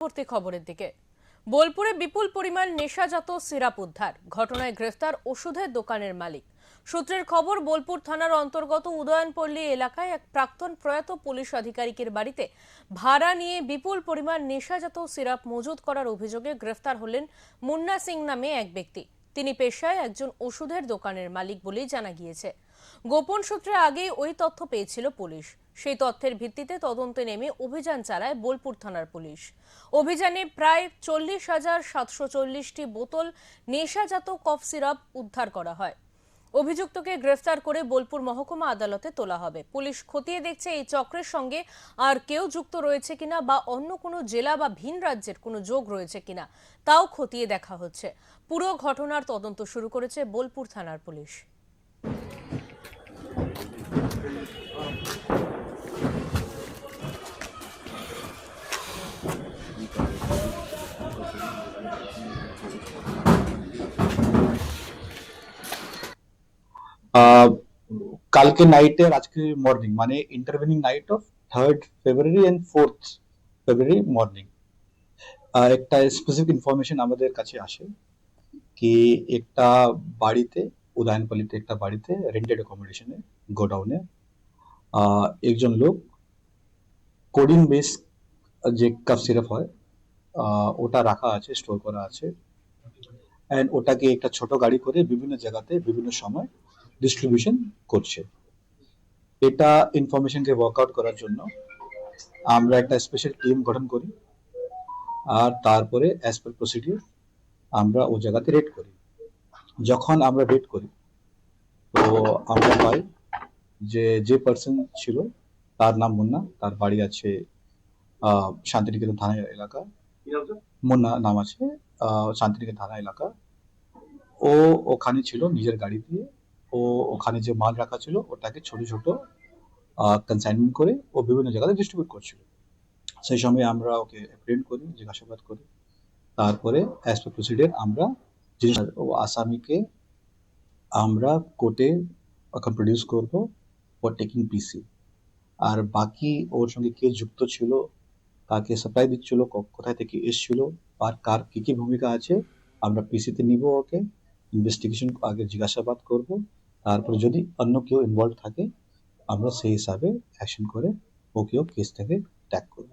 পরবর্তী খবরের দিকে। বোলপুরে বিপুল পরিমাণ নেশাজাত সিরাপ উদ্ধার। ঘটনায় গ্রেফতার ওষুধের দোকানের মালিক। সূত্রের খবর, বোলপুর থানার অন্তর্গত উদয়নপল্লী এলাকায় এক প্রাক্তন প্রয়াত পুলিশ আধিকারিকের বাড়িতে ভাড়া নিয়ে বিপুল পরিমাণ নেশাজাত সিরাপ মজুত করার অভিযোগে গ্রেফতার হলেন মুন্না সিং নামে এক ব্যক্তি। তিনি পেশায় একজন ওষুধের দোকানের মালিক বলেই জানা গিয়েছে। গোপন সূত্রে আগেই ওই তথ্য পেয়েছিল পুলিশ। সেই তথ্যের ভিত্তিতে তদন্তে নেমে অভিযান চালায় বোলপুর থানার পুলিশ। অভিযানে প্রায় চল্লিশ হাজার সাতশো চল্লিশটি বোতল নেশাজাত কফ সিরাপ উদ্ধার করা হয়। অভিযুক্তকে গ্রেফতার করে বোলপুর মহকুমা আদালতে তোলা হবে। পুলিশ খতিয়ে দেখছে এই চক্রের সঙ্গে আর কেউ যুক্ত রয়েছে কিনা বা অন্য কোনো জেলা বা ভিন রাজ্যের কোনো যোগ রয়েছে কিনা তাও খতিয়ে দেখা হচ্ছে। পুরো ঘটনার তদন্ত শুরু করেছে বোলপুর থানার পুলিশ। আহ, কালকে নাইটে আজকে মর্নিং মানে intervening night of third February and fourth February morning একটা স্পেসিফিক ইনফরমেশন আমাদের কাছে আসে কি একটা বাড়িতে, উদয়নপল্লিতে একটা বাড়িতে রেন্টেড অ্যাকোমোডেশনে গোডাউনে একজন লোক কোডিন বেস যে কাপ সিরাপ হয় ওটা রাখা আছে স্টোর করা আছে। অ্যান্ড ওটাকে একটা ছোট গাড়ি করে বিভিন্ন জায়গাতে, বিভিন্ন সময় ডিস্ট্রিবিউশন করছে। এটা ইনফরমেশনকে ওয়ার্কআউট করার জন্য আমরা একটা স্পেশাল টিম গঠন করি আর তারপরে অ্যাজ পার প্রসিডিউর আমরা ও জায়গাতে রেড করি। যখন আমরা রেড করি তো আমরা পাই যে যে পার্সন ছিল তার নাম মুন্না তার বাড়ি আছে শান্তিনিকেতন থানা এলাকা। মুন্না নাম আছে শান্তিনিকেতন থানা এলাকা। ও ওখানে ছিল নিজের গাড়ি দিয়ে। ও ওখানে যে মাল রাখা ছিল, ওটাকে ছোট ছোট কনসাইনমেন্ট করে ও বিভিন্ন জায়গাতে ডিস্ট্রিবিউট করছিল। সেই সময় আমরা ওকে অ্যাপ্রেন্ট করি, জিজ্ঞাসাবাদ করি। তারপরে অ্যাজ পার প্রসিডিয়ার আমরা ও আসামিকে আমরা কোর্টে এখন প্রডিউস করব ফর টেকিং পিসি আর বাকি ওর সঙ্গে কে যুক্ত ছিল, কাকে সাপ্লাই দিচ্ছিল কোথায় থেকে এসছিল, আর কার কি কি ভূমিকা আছে, আমরা পিসিতে নিব ওকে। ইনভেস্টিগেশন আগে জিজ্ঞাসাবাদ করব। তারপরে যদি অন্য কেউ ইনভলভ থাকে আমরা সেই হিসাবে অ্যাকশন করে ওকেও কেস থেকে ট্যাগ করব।